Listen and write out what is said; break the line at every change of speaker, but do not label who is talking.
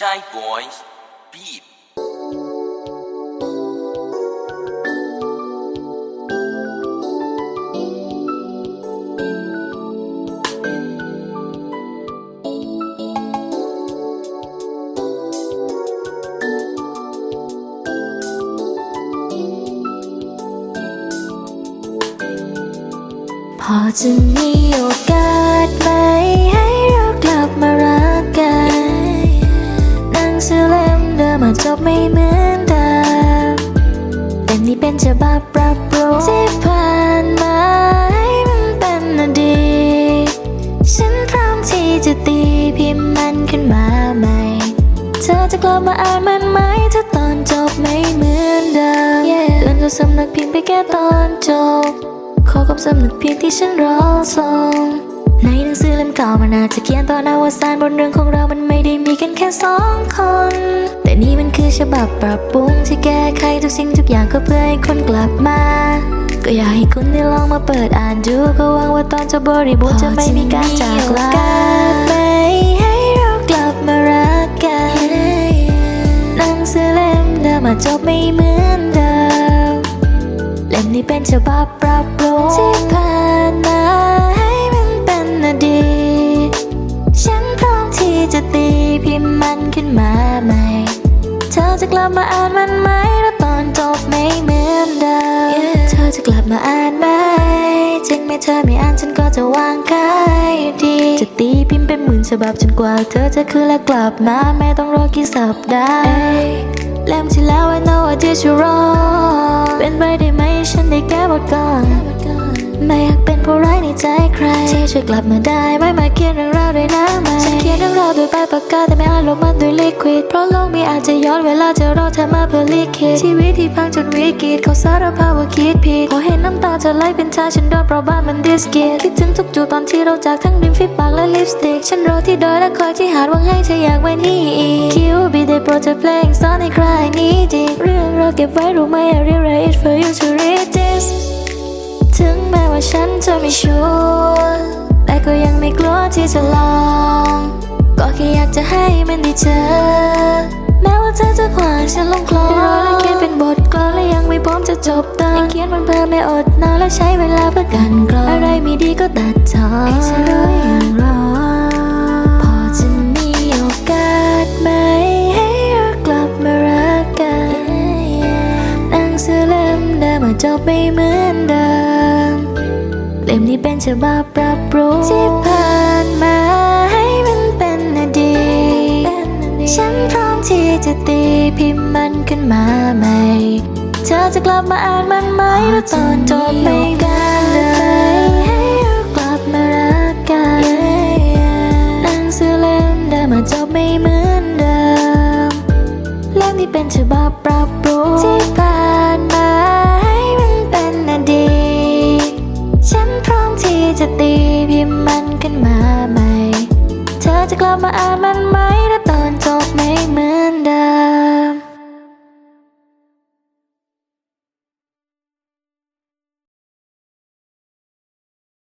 Shy Boys Beat
พอจะมีโอกาสไหม ไม่เหมือนเดิมแต่นี่เป็นฉบับปรับปรุงที่ผ่านมาให้มันเป็นอดีตฉันพร้อมที่จะตีพิมพ์มันขึ้นมาใหม่ เธอจะกลับมาอ่านมันไหมถ้าตอนจบไม่เหมือนเดิมเตือนก็สำนักพิมพ์ไปแค่ตอนจบ ขอกับสำนึกเพียงที่ฉันรอส่งในหนังสือเล่มเก่ามันอาจจะเขียนตอนอวสานบนเรื่องของเรามันไม่ได้มีกันแค่สองคน แต่นี่มันคือ ฉบับปรับปรุงที่แก้ไขทุกสิ่งทุกอย่างก็เพื่อให้คนกลับมา ก็อยากให้คุณได้ลองมาเปิดอ่านดูก็หวังว่าตอนจะบริบูรณ์จะไม่มีการจากลาไม่ให้เรากลับมารักกันหนังสือเล่มเดิมาจบไม่เหมือนเดิมเล่มนี้เป็นฉบับปรับปรุงที่ผ่านมาให้มันเป็นอดีตฉันพร้อมที่จะตีพิมพ์มันขึ้นมาใหม่ ธอจะกลับมาอ่านมันไหมแล้วตอนจบไม่เหมือนเดิมเธอจะกลับมาอ่านไหมถึงแม้เธอไม่อ่านฉันก็จะวางขายอยู่ดี จะตีพิมพ์เป็นหมื่นฉบับจนกว่า เธอจะคืนและกลับมาไม่ต้องรอกี่สัปดาห์เล่มที่แล้ว I know I did you wrong เป็นไปได้ไหมฉันได้แก้บทก่อนไม่อยากเป็นผู้ร้าย ใจใครที่ช่วยกลับมาได้ไม่มาเขียนเรื่องราวด้วยน้ำมันฉันเขียนเรื่องราวด้วยปากปากกาแต่ไม่อาจลบมันด้วยลิควิดเพราะโลกมีอาจจะย้อนเวลาจะรอเธอมาเพื่อลิขิตชีวิตที่พังจนวิกฤตเขาสารภาพว่าคิดผิดพอเห็นน้ำตาเธอไหลเป็นชาฉันโดนเพราะบ้านมันดิสกิตคิดถึงทุกจุดตอนที่เราจากทั้งริมฝีปากและลิปสติกฉันรอที่ดอยและคอยที่หาดหวังให้เธออยากไว้นี่อีกคิวบีได้โปรดเธอเพลงสอนให้ใครนี้ดีเรื่องเราเก็บไว้รู้ไหม I really it for you to read this ถึงแม้ว่าฉันจะไม่ชัวร์แต่ก็ยังไม่กลัวที่จะลอง ก็แค่อยากจะให้มันได้เจอ แม้ว่าเธอจะขวางฉันลงคลองรอและเขียนเป็นบทกลอนและยังไม่พร้อมจะจบตอนยังเขียนมันเพื่อไม่อดนอนและใช้เวลาเพื่อกันกรองอะไรไม่ดีก็ตัดทอนให้ฉันรู้อย่างรอพอจะมีโอกาสไหมให้เรากลับมารักกันหนังสือเล่มเดิมจจบไม่เหมือนเดิม เล่มนี้เป็นฉบับปรับปรุงที่ผ่านมาให้มันเป็นอดีตฉันพร้อมที่จะตีพิมพ์มันขึ้นมาใหม่เธอจะกลับมาอ่านมันไหมแล้วตอนจบไม่กันเลยให้เรากลับมารักกันหนังสือเล่มเดิมอาจบไม่เหมือนเดิมเล่มนี้เป็นฉบับปรับ พ